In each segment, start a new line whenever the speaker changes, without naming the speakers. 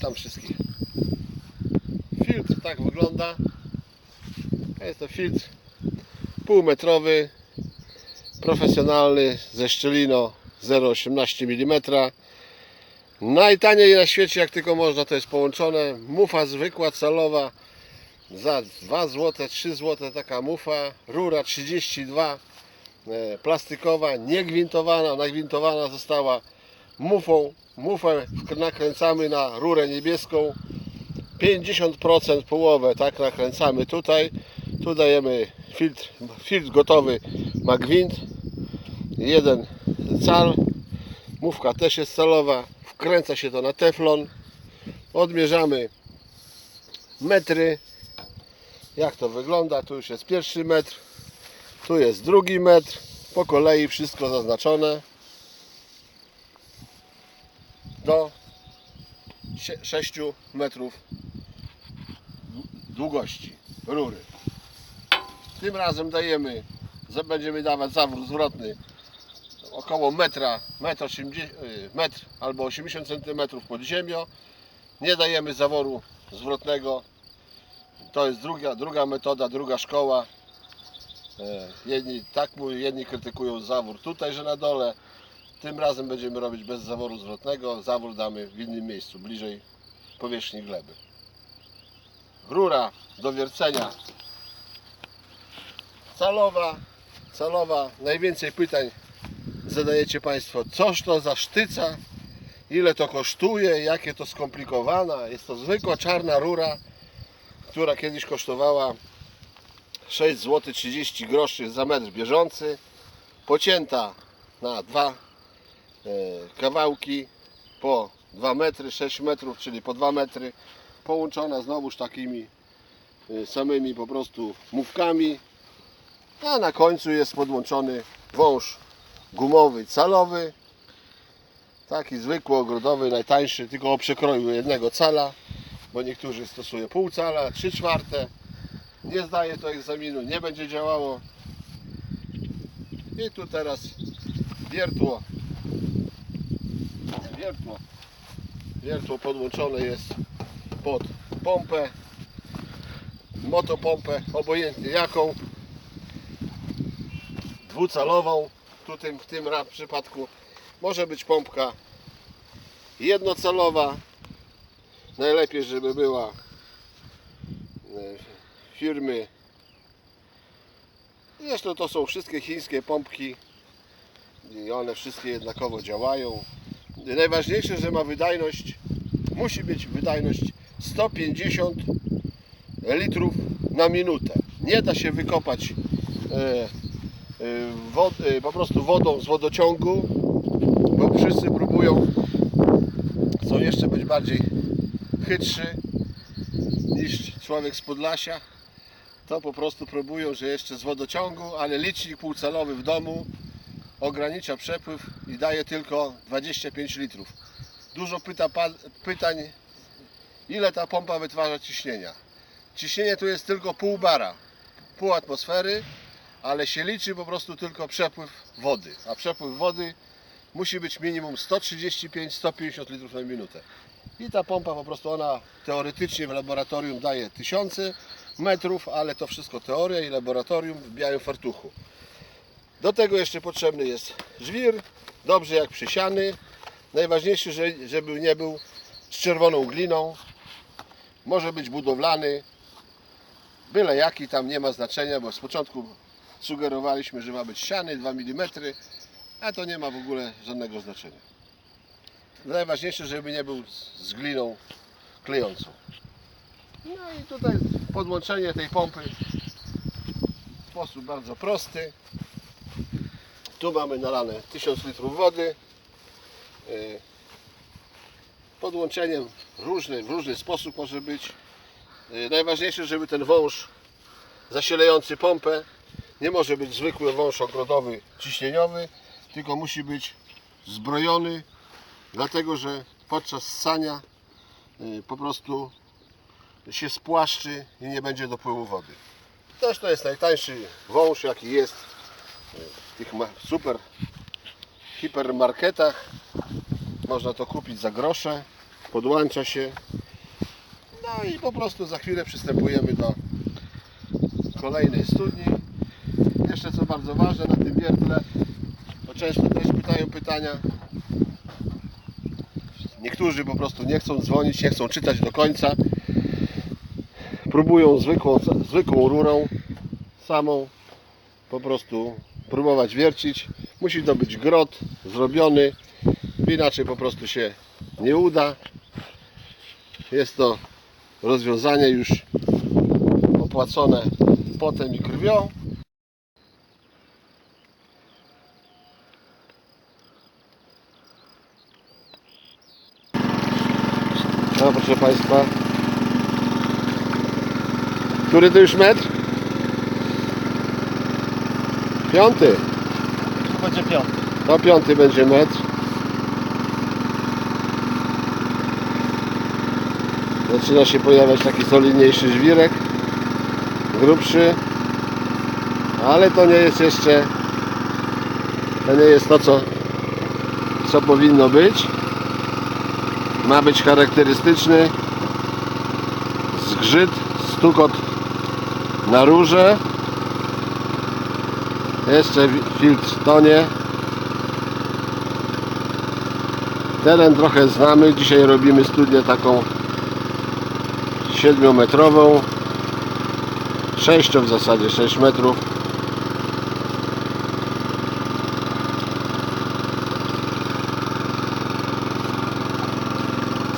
Witam wszystkich. Filtr tak wygląda. Jest to filtr półmetrowy, profesjonalny ze szczelino 0,18 mm. Najtaniej na świecie jak tylko można to jest połączone. Mufa zwykła, calowa za 2 zł, 3 zł taka mufa. Rura 32 e, plastikowa, niegwintowana. Nagwintowana została mufą. Mufę nakręcamy na rurę niebieską. 50% połowę tak nakręcamy tutaj. Tu dajemy filtr, filtr gotowy ma gwint. Jeden cal. Mówka też jest calowa. Wkręca się to na teflon. Odmierzamy metry. Jak to wygląda? Tu już jest pierwszy metr. Tu jest drugi metr. Po kolei wszystko zaznaczone. Do 6 metrów długości rury. Tym razem dajemy, będziemy dawać zawór zwrotny około metra, metr, 80, y, metr albo 80 cm pod ziemią. Nie dajemy zaworu zwrotnego. To jest druga, druga metoda, druga szkoła. E, Jedni tak mówią, jedni krytykują zawór tutaj, że na dole. Tym razem będziemy robić bez zaworu zwrotnego. Zawór damy w innym miejscu, bliżej powierzchni gleby. Rura do wiercenia calowa. Calowa. Najwięcej pytań zadajecie Państwo, coż to za sztyca, ile to kosztuje, jakie to skomplikowana. Jest to zwykła czarna rura, która kiedyś kosztowała 6 zł 30 groszy za metr bieżący, pocięta na dwa kawałki po 2 metry, 6 metrów, czyli po 2 metry, połączona znowuż takimi e, samymi po prostu mówkami, a na końcu jest podłączony wąż gumowy, calowy, taki zwykły, ogrodowy, najtańszy, tylko o przekroju jednego cala, bo niektórzy stosują pół cala, 3 czwarte, nie zdaje to egzaminu, nie będzie działało. I tu teraz wiertło, wiertło, wiertło podłączone jest pod pompę, motopompę, obojętnie jaką, dwucalową, tu tym, w tym przypadku może być pompka jednocalowa, najlepiej żeby była e, firmy. Zresztą to są wszystkie chińskie pompki i one wszystkie jednakowo działają najważniejsze, że ma wydajność musi być wydajność 150 litrów na minutę. Nie da się wykopać e, e, e, po prostu wodą z wodociągu bo wszyscy próbują chcą jeszcze być bardziej chytrzy niż człowiek z Podlasia to po prostu próbują, że jeszcze z wodociągu, ale licznik półcalowy w domu ogranicza przepływ i daje tylko 25 litrów. Dużo pyta, pan- pytań, ile ta pompa wytwarza ciśnienia. Ciśnienie tu jest tylko pół bara, pół atmosfery, ale się liczy po prostu tylko przepływ wody, a przepływ wody musi być minimum 135-150 litrów na minutę. I ta pompa po prostu ona teoretycznie w laboratorium daje tysiące metrów, ale to wszystko teoria i laboratorium w białym fartuchu. Do tego jeszcze potrzebny jest żwir, dobrze jak przysiany. Najważniejszy, że- żeby nie był z czerwoną gliną. Może być budowlany, byle jaki tam nie ma znaczenia, bo z początku sugerowaliśmy, że ma być siany 2 mm, a to nie ma w ogóle żadnego znaczenia. Najważniejsze, żeby nie był z gliną klejącą. No i tutaj podłączenie tej pompy w sposób bardzo prosty. Tu mamy nalane 1000 litrów wody. Yy, Podłączeniem różny, w różny sposób może być. Yy, Najważniejsze, żeby ten wąż zasilający pompę nie może być zwykły wąż ogrodowy ciśnieniowy, tylko musi być zbrojony, dlatego że podczas ssania yy, po prostu się spłaszczy i nie będzie dopływu wody. Też to jest najtańszy wąż jaki jest w tych super hipermarketach. Można to kupić za grosze. podłącza się. No i po prostu za chwilę przystępujemy do kolejnej studni. Jeszcze co bardzo ważne na tym wiertle, bo często też pytają pytania. Niektórzy po prostu nie chcą dzwonić, nie chcą czytać do końca. Próbują zwykłą, zwykłą rurą, samą po prostu próbować wiercić. Musi to być grot zrobiony, inaczej po prostu się nie uda. Jest to rozwiązanie już opłacone potem i krwią. No proszę Państwa. Który to już metr? Piąty.
Tu będzie piąty.
To piąty będzie metr. Zaczyna się pojawiać taki solidniejszy żwirek. Grubszy. Ale to nie jest jeszcze to nie jest to co, co powinno być. Ma być charakterystyczny zgrzyt, stukot na rurze. Jeszcze filtr tonie. Teren trochę znamy. Dzisiaj robimy studię taką 7-metrową. 6 w zasadzie 6 metrów.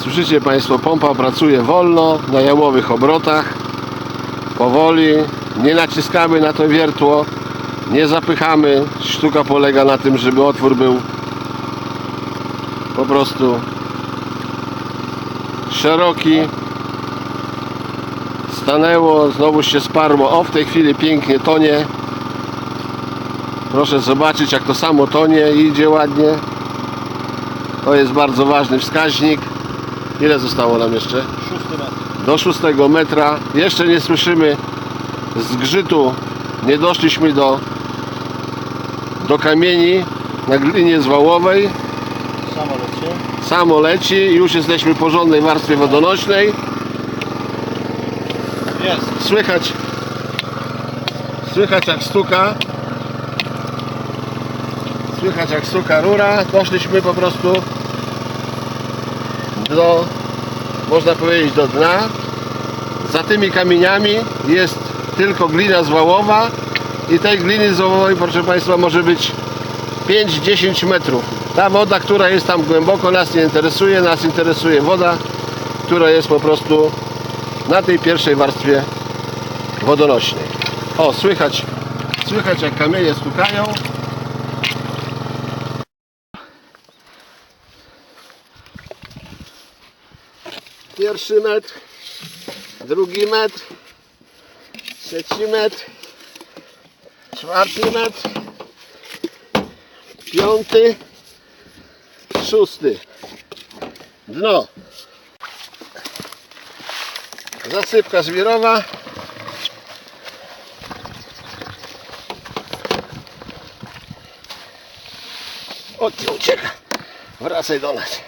Słyszycie Państwo, pompa pracuje wolno, na jałowych obrotach, powoli, nie naciskamy na to wiertło, nie zapychamy. Sztuka polega na tym, żeby otwór był po prostu szeroki. Stanęło, znowu się sparło. O, w tej chwili pięknie tonie. Proszę zobaczyć, jak to samo tonie idzie ładnie. To jest bardzo ważny wskaźnik. Ile zostało nam jeszcze? Do 6 metra. Jeszcze nie słyszymy zgrzytu. Nie doszliśmy do, do kamieni na glinie zwałowej.
Samo lecie.
Samo leci. Już jesteśmy w porządnej warstwie wodonośnej.
Jest.
Słychać słychać jak stuka. Słychać jak stuka rura. Doszliśmy po prostu do można powiedzieć do dna. Za tymi kamieniami jest tylko glina zwałowa i tej gliny zwałowej proszę Państwa może być 5-10 metrów. Ta woda, która jest tam głęboko nas nie interesuje, nas interesuje woda, która jest po prostu na tej pierwszej warstwie wodonośnej. O, słychać, słychać jak kamienie stukają. Pierwszy metr, drugi metr, trzeci metr, czwarty metr, piąty, szósty. Dno. Zasypka żwirowa. O, nie ucieka. Wracaj do nas.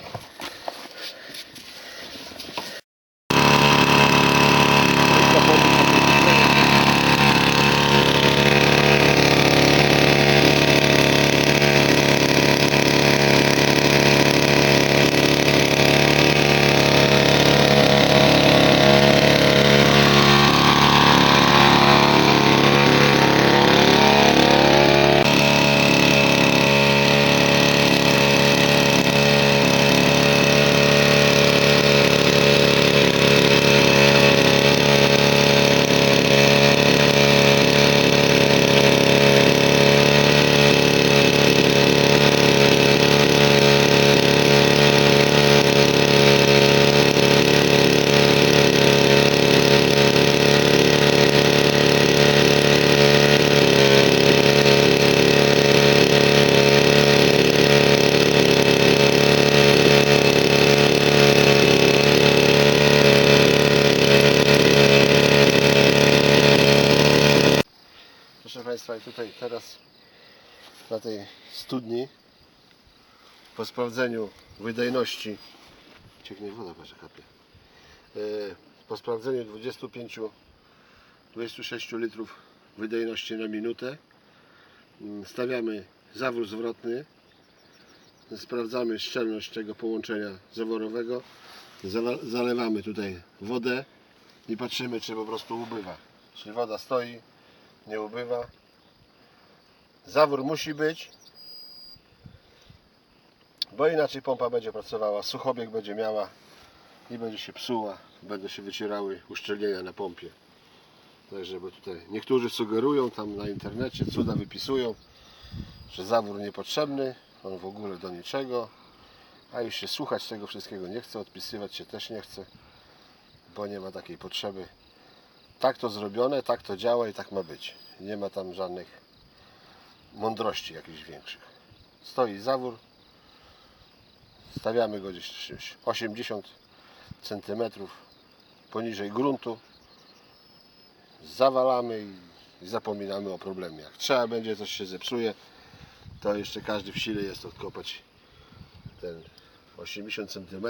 Państwa, i tutaj teraz na tej studni po sprawdzeniu wydajności cieknie woda, patrz kapie. E, po sprawdzeniu 25-26 litrów wydajności na minutę mm, stawiamy zawór zwrotny sprawdzamy szczelność tego połączenia zaworowego zalewamy tutaj wodę i patrzymy czy po prostu ubywa czy woda stoi nie ubywa zawór musi być bo inaczej pompa będzie pracowała suchobieg będzie miała i będzie się psuła będą się wycierały uszczelnienia na pompie Także, bo tutaj niektórzy sugerują tam na internecie, cuda wypisują, że zawór niepotrzebny, on w ogóle do niczego, a już się słuchać tego wszystkiego nie chce, odpisywać się też nie chce, bo nie ma takiej potrzeby. Tak to zrobione, tak to działa i tak ma być. Nie ma tam żadnych mądrości jakichś większych. Stoi zawór, stawiamy go gdzieś 80 cm poniżej gruntu, zawalamy i zapominamy o problemie. Jak trzeba będzie, coś się zepsuje, to jeszcze każdy w sile jest odkopać ten 80 cm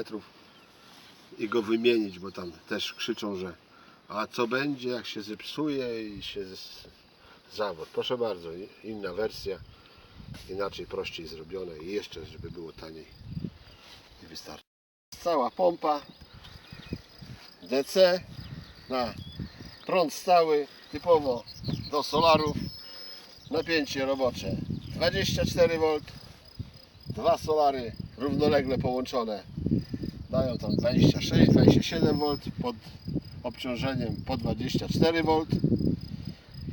i go wymienić, bo tam też krzyczą, że a co będzie jak się zepsuje i się zawód. Proszę bardzo, inna wersja, inaczej, prościej zrobione i jeszcze, żeby było taniej i wystarczy. Cała pompa DC na prąd stały, typowo do solarów, napięcie robocze 24V, dwa solary równolegle połączone dają tam 26-27V pod obciążeniem po 24V.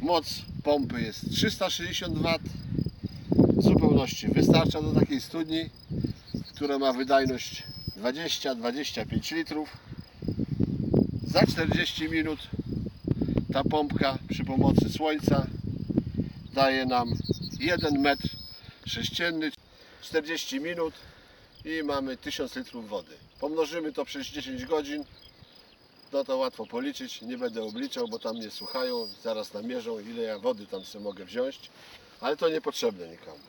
Moc pompy jest 360 W. W zupełności wystarcza do takiej studni, która ma wydajność 20-25 litrów. Za 40 minut ta pompka przy pomocy słońca daje nam 1 metr sześcienny 40 minut i mamy 1000 litrów wody pomnożymy to przez 10 godzin no to łatwo policzyć nie będę obliczał, bo tam nie słuchają zaraz namierzą ile ja wody tam sobie mogę wziąć. Ale to niepotrzebne nikomu.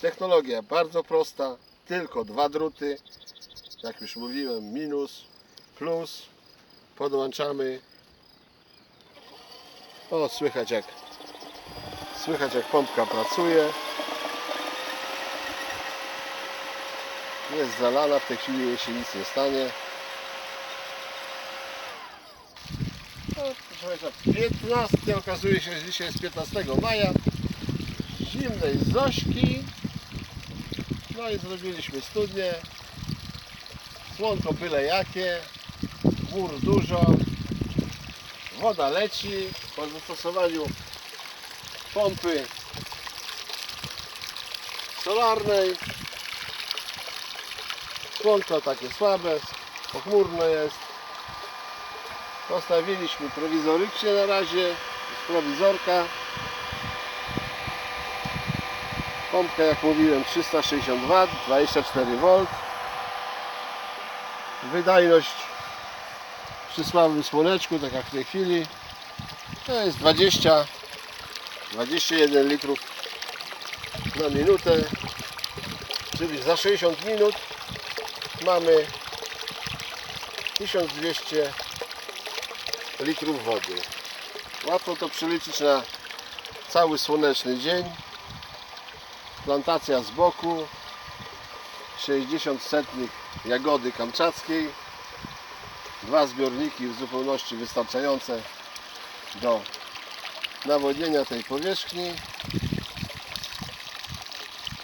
Technologia bardzo prosta tylko dwa druty. Jak już mówiłem minus plus. Podłączamy. O, słychać jak słychać jak pompka pracuje. Jest zalana, w tej chwili jej się nic nie stanie. Proszę Państwa, 15 okazuje się, że dzisiaj jest 15 maja. Zimnej Zośki. No i zrobiliśmy studnię. Słonko byle jakie. Dużo woda leci po zastosowaniu pompy solarnej słonko takie słabe pochmurno jest postawiliśmy prowizorycznie na razie z prowizorka. Pompka jak mówiłem 360 W 24V wydajność przy słabym słoneczku, tak jak w tej chwili, to jest 20 21 litrów na minutę, czyli za 60 minut mamy 1200 litrów wody. Łatwo to przeliczyć na cały słoneczny dzień. Plantacja z boku, 60 setnych jagody kamczackiej, dwa zbiorniki w zupełności wystarczające do nawodnienia tej powierzchni.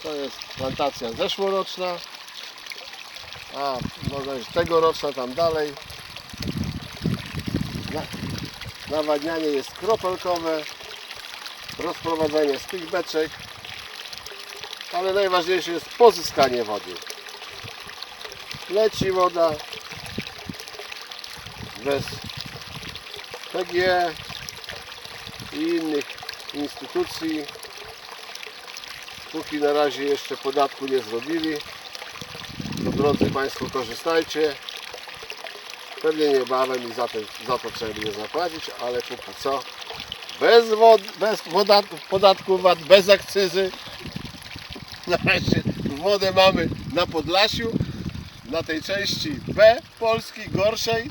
To jest plantacja zeszłoroczna, a można powiedzieć tegoroczna tam dalej. Na, nawadnianie jest kropelkowe, rozprowadzanie z tych beczek, ale najważniejsze jest pozyskanie wody. Leci woda, bez PGE i innych instytucji. Póki na razie jeszcze podatku nie zrobili, to drodzy Państwo korzystajcie. Pewnie niebawem i za to, za to trzeba będzie zapłacić, ale póki co bez, wod, bez podatku, podatku VAT, bez akcyzy. Na razie wodę mamy na Podlasiu, na tej części B Polski gorszej